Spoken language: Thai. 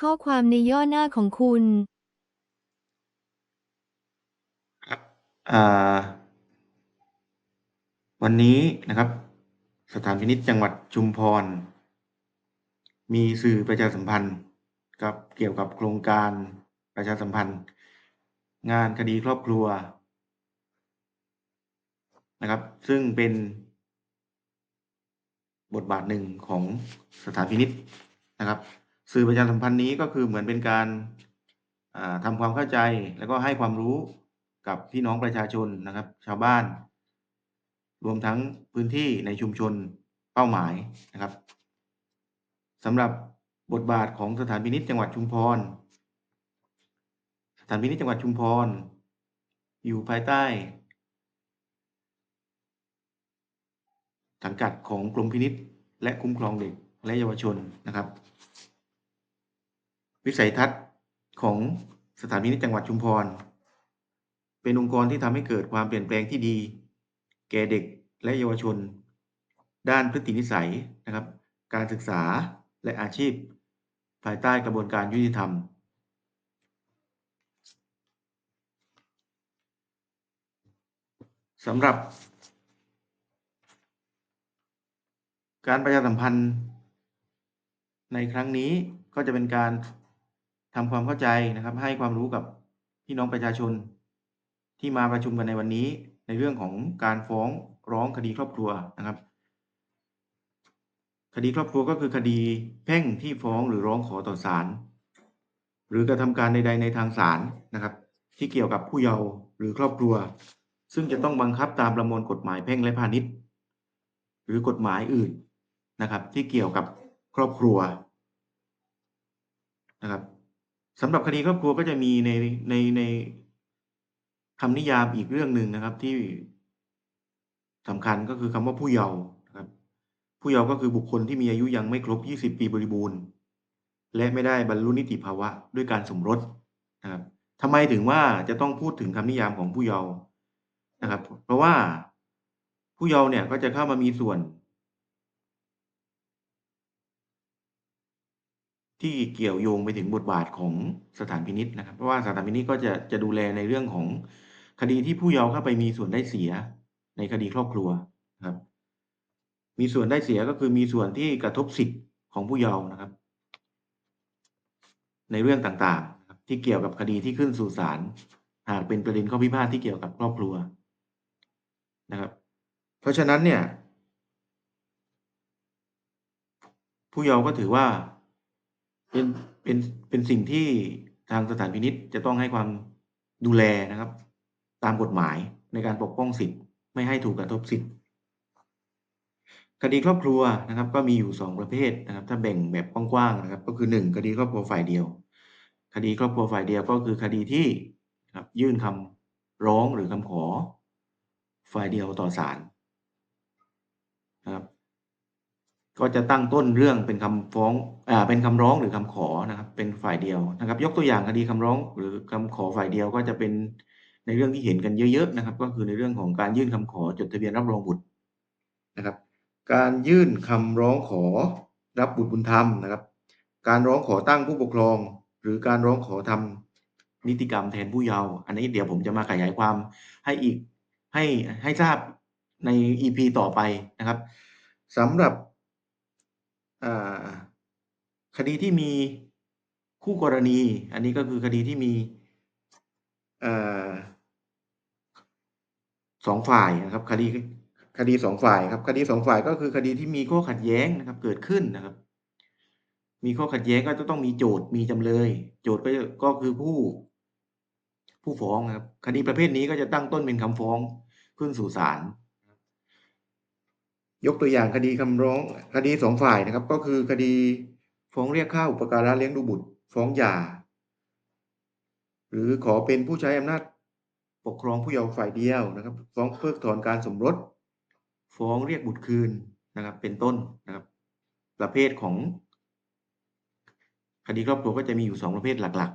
ข้อความในย่อหน้าของคุณ ครับ อ่า วันนี้นะครับ สถานพินิจจังหวัดชุมพร มีสื่อประชาสัมพันธ์กับเกี่ยวกับโครงการประชาสัมพันธ์ งานคดีครอบครัวนะครับ ซึ่งเป็น บทบาทหนึ่งของสถานพินิจนะครับ สื่อประชาสัมพันธ์นี้ก็คือเหมือนเป็นการอ่าทำความเข้าใจแล้วก็ให้ความรู้กับพี่น้องประชาชนนะครับ ชาวบ้าน รวมทั้งพื้นที่ในชุมชนเป้าหมายนะครับสำหรับบทบาทของสถานพินิจจังหวัดชุมพร สถานพินิจจังหวัดชุมพร อยู่ภายใต้ สังกัดของกรมพินิษและคุ้มครองเด็กและเยาวชนนะครับ วิสัยทัศน์ของสถานพินิจจังหวัดชุมพร เป็นองค์กรที่ทำให้เกิดความเปลี่ยนแปลงที่ดี แก่เด็กและเยาวชน ด้านพฤตินิสัยนะครับ การศึกษาและอาชีพ ภายใต้กระบวนการยุติธรรม สำหรับ การประชาสัมพันธ์ในครั้งนี้ก็จะเป็นการ ทำความเข้าใจนะครับ ให้ความรู้กับพี่น้องประชาชน ที่มาประชุมกันในวันนี้ ในเรื่องของการฟ้องร้องคดีครอบครัวนะครับ คดีครอบครัวก็คือคดีแพ่งที่ฟ้องหรือร้องขอต่อศาลหรือกระทำการใด ๆ ในทางศาลนะครับ ที่เกี่ยวกับผู้เยาว์หรือครอบครัว ซึ่งจะต้องบังคับตามประมวลกฎหมายแพ่งและพาณิชย์ หรือกฎหมายอื่นนะครับ ที่เกี่ยวกับครอบครัวนะครับ สำหรับคดีครอบครัวก็จะมีใน ใน ในคำนิยามอีกเรื่องหนึ่งนะครับที่สำคัญก็คือคำว่าผู้เยาว์นะครับ ผู้เยาว์ก็คือบุคคลที่มีอายุยังไม่ครบ 20 ปีบริบูรณ์ และไม่ได้บรรลุนิติภาวะด้วยการสมรสนะครับทำไมถึงว่าจะต้องพูดถึงคำนิยามของผู้เยาว์นะครับ เพราะว่าผู้เยาว์เนี่ยก็จะเข้ามามีส่วน ที่เกี่ยวโยงไปถึงบทบาทของสถานพินิษนะครับ เพราะว่าสถานพินิษก็จะจะดูแลในเรื่องของคดีที่ผู้เยาว์เข้าไปมีส่วนได้เสียในคดีครอบครัวนะครับ มีส่วนได้เสียก็คือมีส่วนที่กระทบสิทธิ์ของผู้เยาว์นะครับ ในเรื่องต่างๆ ที่เกี่ยวกับคดีที่ขึ้นสู่ศาลหากเป็นประเด็นข้อพิพาทที่เกี่ยวกับครอบครัวนะครับ เพราะฉะนั้นเนี่ย ผู้เยาว์ก็ถือว่า เป็นเป็นเป็นสิ่งที่ทางสถานพินิษจะต้องให้ความดูแลนะครับ ตามกฎหมายในการปกป้องสิทธิ์ ไม่ให้ถูกกระทบสิทธิ์คดีครอบครัวนะครับ ก็มีอยู่สองประเภทนะครับ ถ้าแบ่งแบบกว้างๆนะครับ ก็คือหนึ่งคดีครอบครัวฝ่ายเดียว คดีครอบครัวฝ่ายเดียวก็คือคดีที่ครับยื่นคำร้องหรือคำขอ ฝ่ายเดียวต่อศาลนะครับ ก็จะตั้งต้นเรื่องเป็นคำฟ้องอ่าเป็นคำร้องหรือคำขอนะครับ เป็นฝ่ายเดียวนะครับ ยกตัวอย่างคดีคำร้องหรือคำขอฝ่ายเดียวก็จะเป็นในเรื่องที่เห็นกันเยอะๆนะครับ ก็คือในเรื่องของการยื่นคำขอจดทะเบียนรับรองบุตรนะครับ การยื่นคำร้องขอรับบุตรบุญธรรมนะครับ การร้องขอตั้งผู้ปกครอง หรือการร้องขอทำนิติกรรมแทนผู้เยาว์อันนี้เดี๋ยวผมจะมาขยายความให้อีกให้ให้ทราบใน EP ต่อไปนะครับสำหรับ คดีที่มีคู่กรณี อันนี้ก็คือคดีที่มีอสองฝ่ายนะครับ คดีคดีสองฝ่ายครับ คดีสองฝ่ายก็คือคดีที่มีข้อขัดแย้งนะครับ เกิดขึ้นนะครับ มีข้อขัดแย้งก็จะต้องมีโจทย์มีจำเลย โจทย์ก็ก็คือผู้ผู้ฟ้องนะครับ คดีประเภทนี้ก็จะตั้งต้นเป็นคำฟ้องขึ้นสู่ศาล ยกตัวอย่างคดีคำร้องคดีสองฝ่ายนะครับ ก็คือคดีฟ้องเรียกค่าอุปการะเลี้ยงดูบุตร ฟ้องหย่า หรือขอเป็นผู้ใช้อำนาจปกครองผู้เยาว์ฝ่ายเดียวนะครับ ฟ้องเพิกถอนการสมรส ฟ้องเรียกบุตรคืนนะครับ เป็นต้นนะครับ ประเภทของ คดีครอบครัวก็จะมีอยู่สองประเภทหลัก